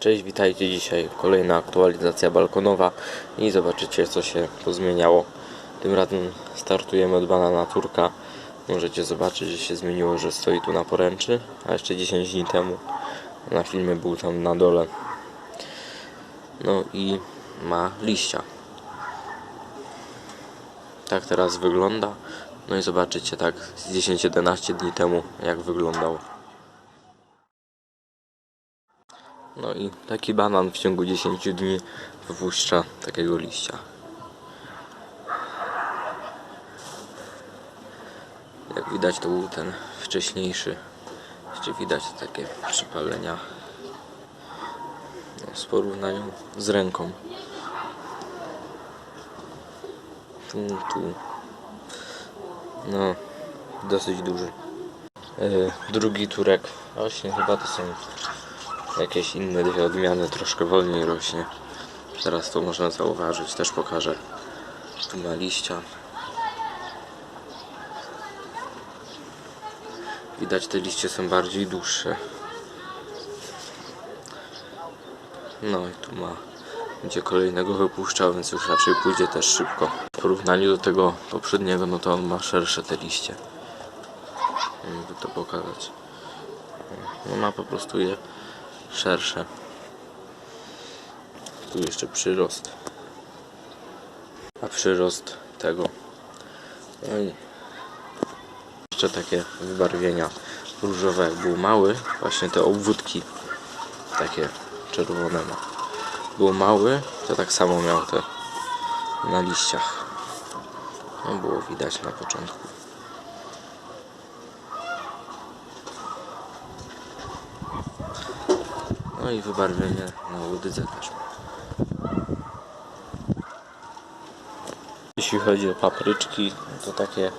Cześć, witajcie dzisiaj. Kolejna aktualizacja balkonowa i zobaczycie co się pozmieniało. Tym razem startujemy od banana turka. Możecie zobaczyć, że się zmieniło, że stoi tu na poręczy, a jeszcze 10 dni temu na filmie był tam na dole. No i ma liścia. Tak teraz wygląda. No i zobaczycie tak z 10-11 dni temu jak wyglądał. No i taki banan w ciągu 10 dni wypuszcza takiego liścia. Jak widać to był ten wcześniejszy. Jeszcze widać takie przypalenia no, z porównaniu z ręką. Tu, tu. No, dosyć duży. Yy, drugi turek. Właśnie chyba to są jakieś inne dwie odmiany, troszkę wolniej rośnie. Teraz to można zauważyć, też pokażę. Tu ma liścia. Widać te liście są bardziej dłuższe. No i tu ma będzie kolejnego wypuszczał, więc już raczej pójdzie też szybko. W porównaniu do tego poprzedniego, no to on ma szersze te liście. Jakby to pokazać. No ma po prostu je szersze. Tu jeszcze przyrost. A przyrost tego. No i jeszcze takie wybarwienia różowe jak był mały. Właśnie te obwódki takie czerwone ma. Był mały, to tak samo miał te na liściach. No było widać na początku. No i wybarwienie na łodydze też. Jeśli chodzi o papryczki, to takie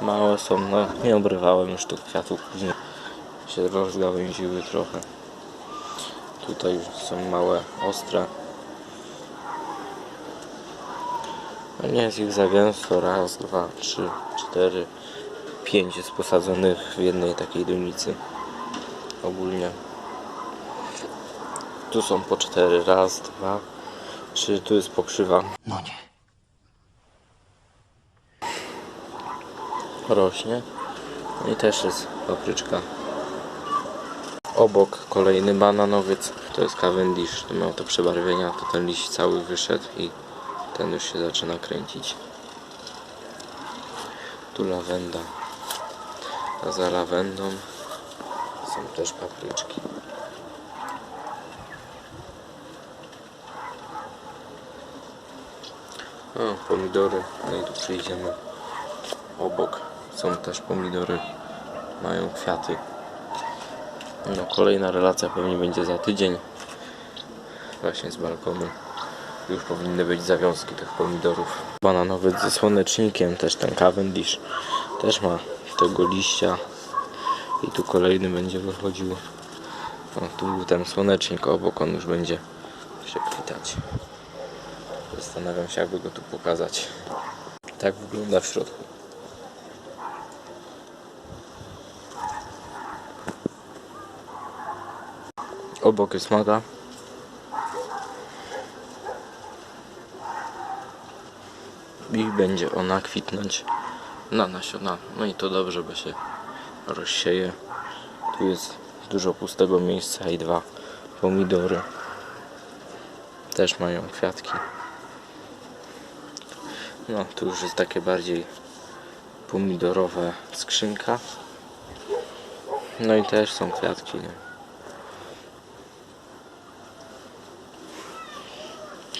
małe są, no nie obrywałem już tych kwiatów, później się rozgałęziły trochę. Tutaj już są małe, ostre. No nie jest ich za gęsto, raz, dwa, trzy, cztery, pięć jest posadzonych w jednej takiej donicy. Ogólnie tu są po cztery. Raz, dwa, trzy. Tu jest pokrzywa. No nie. Rośnie. No i też jest papryczka. Obok kolejny bananowiec. To jest Cavendish. To miał te przebarwienia. To ten liść cały wyszedł i ten już się zaczyna kręcić. Tu lawenda. A za lawendą są też papryczki. O, pomidory. No i tu przyjdziemy. Obok są też pomidory. Mają kwiaty. No, kolejna relacja pewnie będzie za tydzień. Właśnie z balkonu. Już powinny być zawiązki tych pomidorów. Bananowy ze słonecznikiem, też ten Cavendish. Też ma tego liścia. I tu kolejny będzie wychodził. O, tu był ten słonecznik obok, on już będzie się kwitać. Zastanawiam się, jakby go tu pokazać. Tak wygląda w środku. Obok jest maga. I będzie ona kwitnąć na nasiona. No i to dobrze, bo się rozsieje. Tu jest dużo pustego miejsca i dwa pomidory. Też mają kwiatki. No, tu już jest takie bardziej pomidorowe skrzynka. No i też są kwiatki. Nie?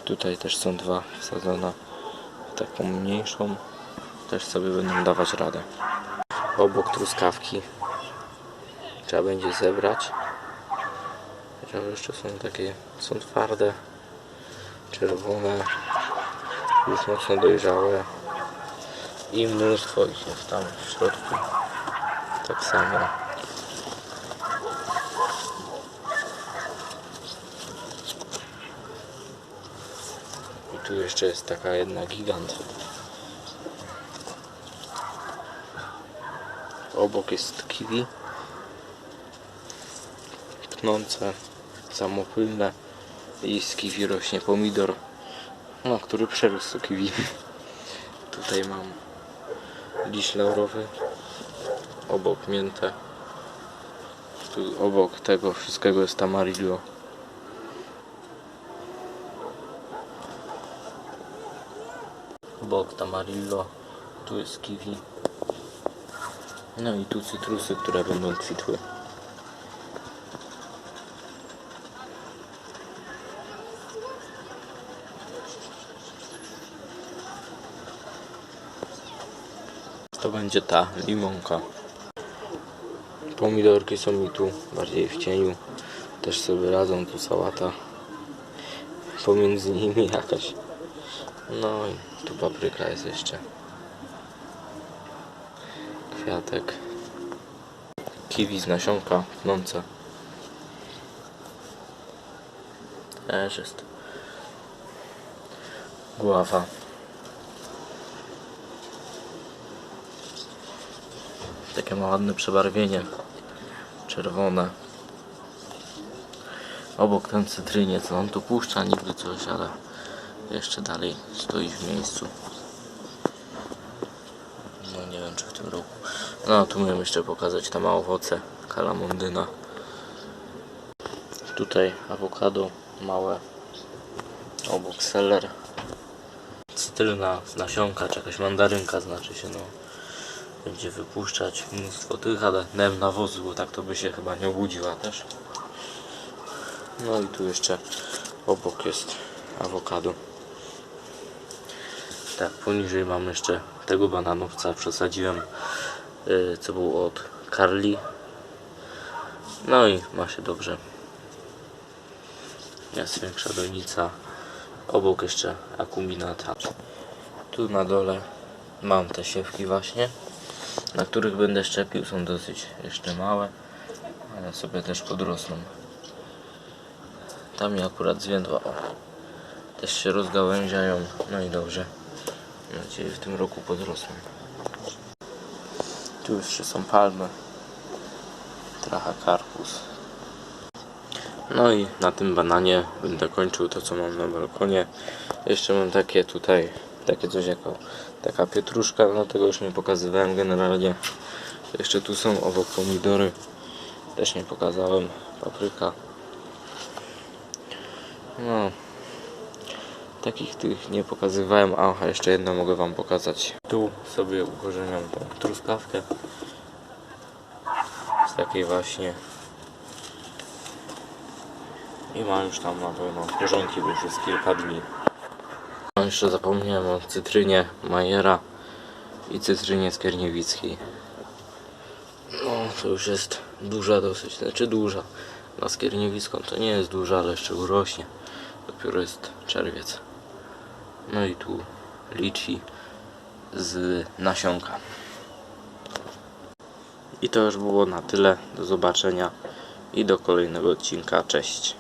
Tutaj też są dwa wsadzone taką mniejszą. Też sobie będą dawać radę. Obok truskawki trzeba będzie zebrać. Chociaż jeszcze są takie, są twarde, czerwone, już mocno dojrzałe i mnóstwo ich jest tam w środku. Tak samo. I tu jeszcze jest taka jedna gigant. Obok jest kiwi. Pnące samopylne i z kiwi rośnie pomidor, no, który przerósł kiwi. Tutaj mam liść laurowy, obok miętę. Tu obok tego wszystkiego jest tamarillo. Obok tamarillo, tu jest kiwi. No i tu cytrusy, które będą kwitły. To będzie ta limonka. Pomidorki są mi tu bardziej w cieniu. Też sobie radzą tu sałata. Pomiędzy nimi jakaś. No i tu papryka jest jeszcze. Kwiatek. Kiwi z nasionka pnące. Też jest. Gława. Takie ma ładne przebarwienie. Czerwone. Obok ten cytryniec, on tu puszcza niby coś, ale jeszcze dalej stoi w miejscu. No nie wiem czy w tym roku. No tu miałem jeszcze pokazać tam owoce. Kalamondyna. Tutaj awokado małe. Obok seller. Cytryna nasionka, czy jakaś mandarynka znaczy się no będzie wypuszczać mnóstwo tych, ale nem nawozu, bo tak to by się chyba nie obudziła też. No i tu jeszcze obok jest awokado. Tak, poniżej mam jeszcze tego bananowca, przesadziłem, yy, co był od Carli. No i ma się dobrze. Jest większa donica. Obok jeszcze akuminata. Tu na dole mam te siewki właśnie na których będę szczepił są dosyć jeszcze małe, ale sobie też podrosną. Tam mi akurat zwiędła, o, też się rozgałęziają, no i dobrze. Mam nadzieję, w tym roku podrosną. Tu jeszcze są palmy, trochę karpus. No i na tym bananie będę kończył to co mam na balkonie. Jeszcze mam takie tutaj, takie coś jako taka pietruszka, no tego już nie pokazywałem generalnie. Jeszcze tu są obok pomidory, też nie pokazałem, papryka. No, takich tych nie pokazywałem, a jeszcze jedno mogę wam pokazać. Tu sobie ukorzeniam tą truskawkę z takiej właśnie i ma już tam na pewno korzonki, bo już jest kilka dni. Jeszcze zapomniałem o cytrynie Majera i cytrynie skierniewickiej. No to już jest duża dosyć, znaczy duża. Na skierniewicką to nie jest duża, ale jeszcze urośnie. Dopiero jest czerwiec. No i tu liczy z nasionka. I to już było na tyle. Do zobaczenia i do kolejnego odcinka. Cześć.